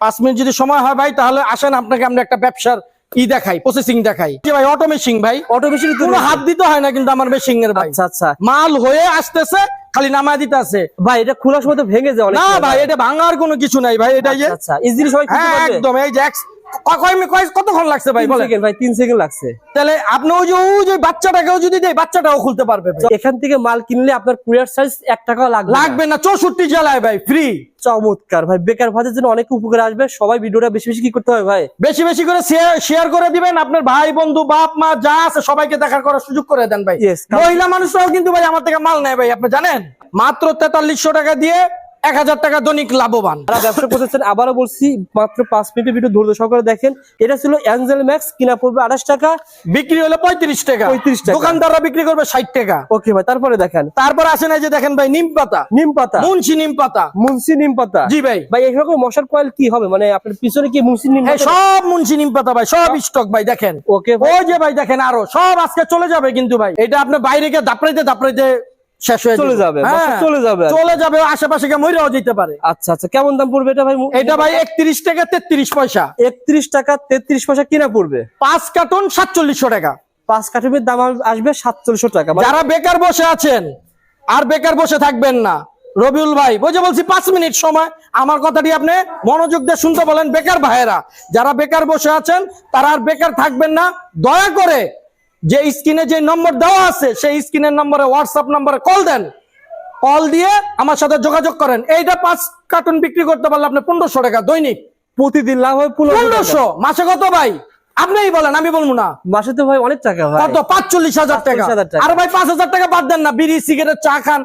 পাঁচ মিনিট যদি সময় হয় ভাই তাহলে আসেন আপনাকে আমরা একটা ব্যবসার ই দেখাই প্রসেসিং দেখাই। ভাই অটো মেশিন ভাই? অটো মেশিন কোনো হাত দিতে হয় না কিন্তু আমার মেশিন এর ভাই। আচ্ছা আচ্ছা। মাল হয়ে আসতেছে খালি নামা দিতে আছে। ভাই এটা খোলার সময় তো ভেঙে যায় না ভাই এটা ভাঙার কোনো কিছু নাই ভাই এটা আচ্ছা ইজিলি সবাই খুলতে হ্যাঁ পারবে একদম এই যে কতক্ষণ লাগছে ভাই? তিন ভাই তিন সেকেন্ড লাগছে। তাহলে আপনি ওই যে ওই যে বাচ্চাটাকেও যদি দেয় বাচ্চাটাও খুলতে পারবে এখান থেকে মাল কিনলে আপনার কুরিয়ার চার্জ এক টাকাও লাগবে লাগবে না চৌষট্টি জেলায় ভাই ফ্রি চমৎকার ভাই বেকার ভাতের জন্য অনেক উপকার আসবে। সবাই ভিডিওটা বেশি বেশি কি করতে হবে ভাই? বেশি বেশি করে শেয়ার করে দিবেন। আপনার ভাই বন্ধু বাপ মা যা আছে সবাইকে দেখার করার সুযোগ করে দেন ভাই। মহিলা মানুষরাও কিন্তু ভাই আমার থেকে মাল নেয় ভাই আপনি জানেন? মাত্র তেতাল্লিশশো টাকা দিয়ে এক হাজার টাকা দৈনিক লাভবান। যারা ব্যবসা করতেছেন আবারও বলছি মাত্র পাঁচ মিনিটের ভিডিও ধৈর্য সহকারে দেখেন। এটা ছিল অ্যাঞ্জেল ম্যাক্স কিনা পড়বে আঠাশ টাকা। বিক্রি হলো পঁয়ত্রিশ টাকা। 35 টাকা। দোকানদাররা বিক্রি করবে ষাট টাকা। ওকে ভাই তারপরে দেখেন। তারপর আসেন এই যে দেখেন ভাই নিম পাতা। নিম পাতা। মুন্সি নিম পাতা। মুন্সি নিম পাতা। জি ভাই। ভাই এরকম মশার কয়েল কি হবে? মানে আপনার পিছনে কি মুন্সি নিম হ্যাঁ সব মুন্সি নিম পাতা ভাই সব স্টক ভাই দেখেন। ওকে ওই যে ভাই দেখেন আরও। সব আজকে চলে যাবে কিন্তু ভাই। এটা আপনার বাইরে গিয়ে দাপড়াইতে দাপড়াইতে শেষ হয়ে চলে যাবে, বাসা চলে যাবে আর কি। চলে যাবে আশেপাশে মরেও যেতে পারে। আচ্ছা আচ্ছা কেমন দাম পড়বে এটা ভাই? এটা ভাই একত্রিশ টাকা তেত্রিশ পয়সা। একত্রিশ টাকা তেত্রিশ পয়সা কিনা পড়বে? পাঁচ কার্টুন সাতচল্লিশশো টাকা। পাঁচ দাম আসবে সাতচল্লিশশো টাকা মানে যারা বেকার বসে আছেন আর বেকার বসে থাকবেন না রবিউল ভাই বুঝে বলছি পাঁচ মিনিট সময় আমার কথাটি আপনি মনোযোগ দিয়ে শুনতে বলেন বেকার ভাইয়েরা। যারা বেকার বসে আছেন তারা আর বেকার থাকবেন না দয়া করে যে স্ক্রিনে যে নম্বর দেওয়া আছে সেই স্ক্রিনের নম্বরে হোয়াটসঅ্যাপ নম্বরে কল দেন। কল দিয়ে আমার সাথে যোগাযোগ করেন। এইটা পাঁচ কার্টুন বিক্রি করতে পারলে আপনি পনেরোশো টাকা দৈনিক। প্রতিদিন লাভ হয় পনেরোশো মাসে কত ভাই? আপনি বলেন আমি বলব না। মাসে তো ভাই অনেক টাকা কত? পাঁচচল্লিশ হাজার টাকা। 45,000 টাকা। আর ভাই পাঁচ হাজার টাকা বাদ দেন না। বিড়ি সিগারেট চা খান।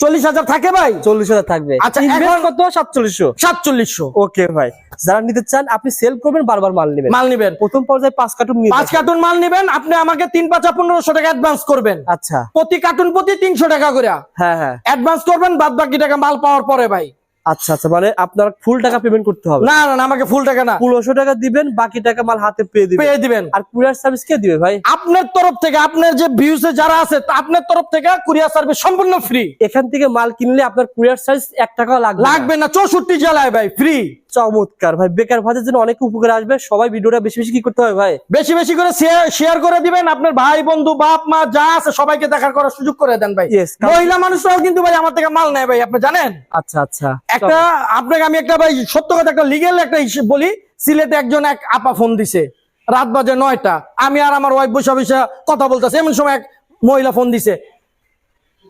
চল্লিশ হাজার থাকে ভাই? চল্লিশ হাজার থাকবে। আচ্ছা, কত? সাতচল্লিশশো। সাতচল্লিশশো। ওকে ভাই যারা নিতে চান আপনি সেল করবেন বারবার মাল নেবেন। মাল নিবেন। প্রথম পর্যায়ে পাঁচ কার্টুন পাঁচ কার্টুন মাল নিবেন আপনি আমাকে তিন পাঁচা পনেরোশো টাকা অ্যাডভান্স করবেন। আচ্ছা। প্রতি কার্টুন প্রতি তিনশো টাকা করে। হ্যাঁ হ্যাঁ। অ্যাডভান্স করবেন বাদ বাকি টাকা মাল পাওয়ার পরে ভাই। আচ্ছা আচ্ছা মানে আপনার ফুল টাকা পেমেন্ট করতে হবে? না না আমাকে ফুল টাকা না। পনেরোশো টাকা দিবেন বাকি টাকা মাল হাতে পেয়ে দিবেন। পেয়ে দিবেন। আর কুরিয়ার সার্ভিস কে দিবে ভাই? আপনার তরফ থেকে আপনার যে ভিউসে যারা আছে আপনার তরফ থেকে কুরিয়ার সার্ভিস সম্পূর্ণ ফ্রি এখান থেকে মাল কিনলে আপনার কুরিয়ার সার্ভিস এক টাকাও লাগবে। লাগবে না চৌষট্টি জেলায় ভাই ফ্রি চমৎকার। ভাই বেকার ভাতের জন্য অনেক উপকার আসবে। সবাই ভিডিওটা বেশি বেশি কি করতে হবে ভাই? বেশি বেশি করে শেয়ার করে দিবেন। আপনার ভাই বন্ধু বাপ মা যা আছে সবাইকে দেখার করার সুযোগ করে দেন ভাই। মহিলা মানুষরাও কিন্তু ভাই আমার থেকে মাল নেয় ভাই আপনি জানেন? আচ্ছা আচ্ছা। একটা আপনাকে আমি একটা ভাই সত্য কথা একটা লিগেল একটা হিসেব বলি সিলেটে একজন এক আপা ফোন দিছে। রাত বাজে নয়টা। আমি আর আমার ওয়াইফ বসে বসে কথা বলতেছে। এমন সময় এক মহিলা ফোন দিছে।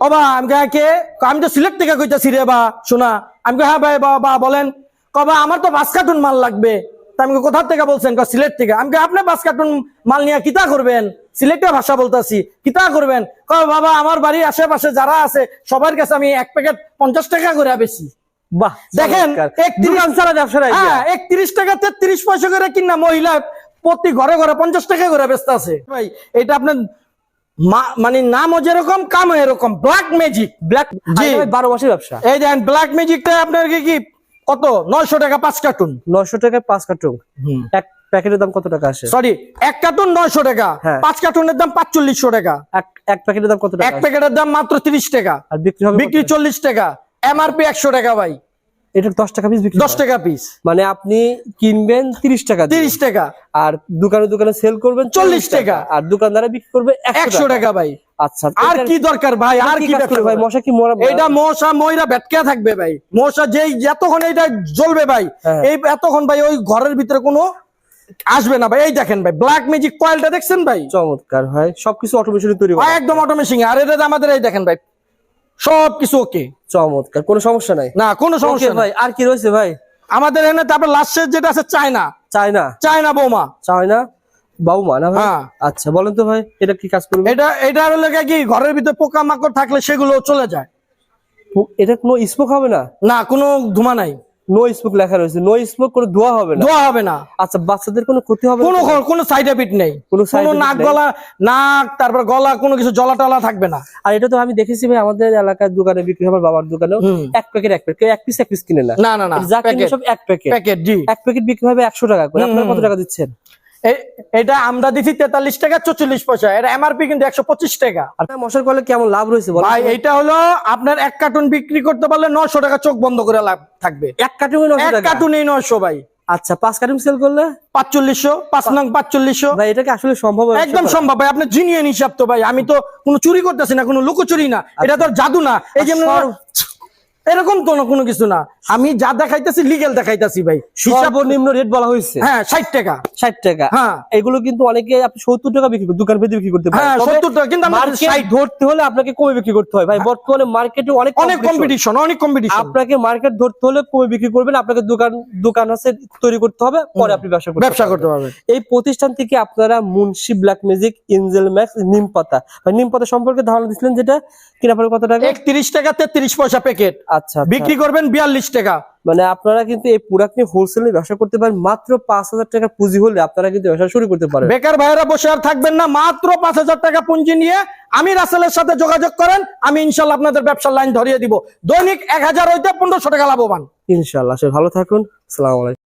অবা আমি কে? আমি তো সিলেট থেকে কইতাছি রে বা শোনা। আমি হ্যাঁ ভাই বা বলেন। কবা আমার তো পাঁচ কার্টুন মাল লাগবে। তা আমি কই, কোথা থেকে বলছেন? সিলেট থেকে। আমি আপনি পাঁচ কার্টুন মাল নিয়ে কিতা করবেন? সিলেটের ভাষা বলতাছি কিতা করবেন? কয় বাবা আমার বাড়ির আশেপাশে যারা আছে সবার কাছে আমি এক প্যাকেট পঞ্চাশ টাকা করে বেশি। বাহ দেখেন, চমৎকার। 31 দোকান ছাড়া ব্যবসা নাই হ্যাঁ একত্রিশ টাকা তেত্রিশ পয়সা করে কিনা মহিলা প্রতি ঘরে ঘরে পঞ্চাশ টাকা করে ব্যস্ত আছে। ভাই এটা আপনার মা- মানে নামও যেরকম কামও এরকম ব্ল্যাক ম্যাজিক ব্ল্যাক বারো মাসের ব্যবসা। এই দেখেন ব্ল্যাক ম্যাজিকটা আপনার কি? কত? নয়শো টাকা পাঁচ কার্টুন। নশো টাকা পাঁচ কার্টুন। এক প্যাকেটের দাম কত টাকা আসে? সরি এক কার্টুন নয়শো টাকা। হ্যাঁ। পাঁচ কার্টুনের দাম পাঁচচল্লিশশো টাকা। এক এক প্যাকেটের দাম কত এক টাকা আসে? প্যাকেটের দাম মাত্র তিরিশ টাকা। আর বিক্রি হবে বিক্রি চল্লিশ টাকা। এমআরপি একশো টাকা ভাই। এটা দশ টাকা পিস বিক্রি দশ। টাকা পিস মানে আপনি কিনবেন তিরিশ টাকা। তিরিশ টাকা। আর দোকানে দোকানে সেল করবেন 40 টাকা। আর দোকানদারে বিক্রি করবে একশো টাকা ভাই। আচ্ছা আর কি দরকার ভাই? আর আর কি কি কাজ ব্যবসা করবে? ভাই? মশা কি মরা এইটা মশা ময়রা ভেটকে থাকবে ভাই। মশা যেই যতক্ষণ এইটা জ্বলবে ভাই। এই এতক্ষণ ভাই ওই ঘরের ভিতরে কোনো আসবে না ভাই। এই দেখেন ভাই ব্ল্যাক ম্যাজিক কয়েলটা দেখছেন ভাই? চমৎকার ভাই সবকিছু অটোমেশনে তৈরি হয় একদম অটোমেশন আর এটা আমাদের এই দেখেন ভাই সব কিছু ওকে চমৎকার কোনো সমস্যা নাই। না কোনো সমস্যা ভাই ভাই আর কি রয়েছে ভাই? আমাদের এখানে তারপর লাস্টের যেটা আছে চায়না। চায়না। চায়না বৌমা। চায়না? না ভাই? হ্যাঁ। আচ্ছা বলেন তো ভাই এটা কি কাজ করবে? এটা এটা হলো কি ঘরের ভিতরে পোকা মাকড় থাকলে সেগুলো চলে যায়। এটা কোনো স্মোক হবে না? না কোনো ধুমা নাই। নো স্মোক লেখা রয়েছে। নো স্মোক করে ধোয়া হবে না? ধোয়া হবে না। আচ্ছা বাচ্চাদের কোনো ক্ষতি হবে কোনো কোনো সাইড এফেক্ট নেই। কোনো কোনো নাক গলা নাক তারপর গলা কোনো কিছু জলা টলা থাকবে না। আর এটা তো আমি দেখেছি ভাই আমাদের এলাকার দোকানে বিক্রি হয় বাবার দোকানে এক প্যাকেট এক প্যাকেট। এক পিস এক পিস কিনে না। না না না যা কিনে সব এক প্যাকেট প্যাকেট জি। এক প্যাকেট বিক্রি হবে একশো টাকা করে। আপনারা কত টাকা দিচ্ছেন? এটা আমরা দিচ্ছি তেতাল্লিশ টাকা চল্লিশ পয়সা। এটা এমআরপি কিন্তু একশো পঁচিশ টাকা। মশার কেমন লাভ রয়েছে ভাই এইটা হলো আপনার এক কার্টুন বিক্রি করতে পারলে নশো টাকা চোখ বন্ধ করে লাভ থাকবে। এক কার্টুন এক কার্টুনেই নশো ভাই। আচ্ছা পাঁচ কার্টুন সেল করলে? পাঁচচল্লিশশো পাঁচ নং পাঁচচল্লিশশো। ভাই এটা কি আসলে সম্ভব একদম সম্ভব ভাই। আপনার জিনিয়ান হিসাব তো ভাই। আমি তো কোনো চুরি করতেছি না কোনো লুকোচুরি না। এটা তো জাদু না। এই যে সর- এরকম তো কোনো কিছু না। আমি যা দেখাইতেছি লিগেল দেখাইতেছি ভাই। সর্বনিম্ন রেট বলা হয়েছে? হ্যাঁ ষাট টাকা। ষাট টাকা। হ্যাঁ। এগুলো কিন্তু অনেকে আপনি সত্তর টাকা বিক্রি করতে দোকান ভেতরে বিক্রি করতে পারেন। হ্যাঁ সত্তর টাকা কিন্তু আমার মার্কেট 60 ধরতে হলে আপনাকে কমে বিক্রি করতে হয়। ভাই বর্তমানে মার্কেটে অনেক অনেক কম্পিটিশন অনেক কম্পিটিশন আপনাকে মার্কেট ধরতে হলে কমে বিক্রি করবেন। আপনাকে দোকান দোকান আছে তৈরি করতে হবে পরে আপনি ব্যবসা করতে ব্যবসা করতে পারবেন। এই প্রতিষ্ঠান থেকে আপনারা Munshi black magic angel max নিম পাতা। ভাই, নিম পাতা সম্পর্কে ধারণা দিচ্ছিলেন যেটা? কিনা পড়ে কত টাকা? একত্রিশ টাকা তেত্রিশ পয়সা প্যাকেট আচ্ছা আচ্ছা। বিক্রি করবেন বিয়াল্লিশ টাকা মানে আপনারা কিন্তু এই প্রোডাক্ট নিয়ে হোলসেলে ব্যবসা করতে পারেন মাত্র পাঁচ হাজার টাকা পুঁজি হলে আপনারা কিন্তু ব্যবসা শুরু করতে পারেন। বেকার ভাইয়েরা বসে আর থাকবেন না মাত্র পাঁচ হাজার টাকা পুঁজি নিয়ে আমি রাসেলের সাথে যোগাযোগ করেন আমি ইনশাল্লাহ আপনাদের ব্যবসার লাইন ধরিয়ে দিব। দৈনিক এক হাজার হইতে পনেরোশো টাকা লাভবান। ইনশাল্লাহ সে ভালো থাকুন। সালাম আলাইকুম।